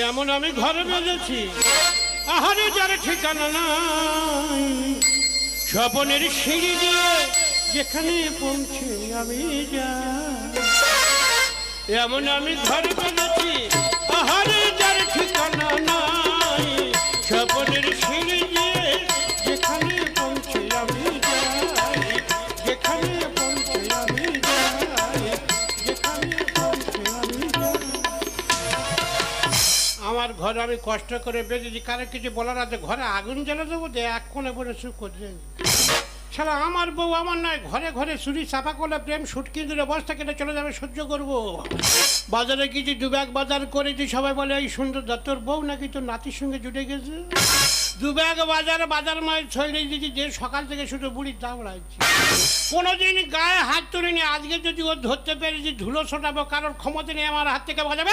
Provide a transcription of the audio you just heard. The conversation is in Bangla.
এমন আমি ঘরে বেঁধেছি। আহারে, যার ঠিকানা নাই, স্বপনের সিঁড়ি দিয়ে যেখানে পৌঁছে আমি যা এমন আমি ঘরে বেঁধেছি আমার ঘরে আমি কষ্ট করে বেঁধেছি। কারও কিছু বলার আছে? ঘরে আগুন জ্বালা দেবো যে এক কোণে বলে সুখ করছে। সারা আমার বউ আমার নয়, ঘরে ঘরে চুরি চাপা করলে প্রেম সুটকি দিলে বস্তা কেটে চলে যাবে, সহ্য করব। বাজারে কিছু দু ব্যাগ বাজার করেছি, সবাই বলে, এই সুন্দর দত্তর বউ নাকি তোর নাতির সঙ্গে জুটে গেছে? দু ব্যাগ বাজারে, বাজার মাছ ছড়িয়ে দিয়েছি, যে সকাল থেকে শুধু বুড়ির দাম রাখছি কোনোদিন গায়ে হাত তুলিনি, আজকে যদি ও ধরতে পেরেছি, ধুলো ছোটাবো, কারোর ক্ষমতা নেই আমার হাত থেকে বাজাবে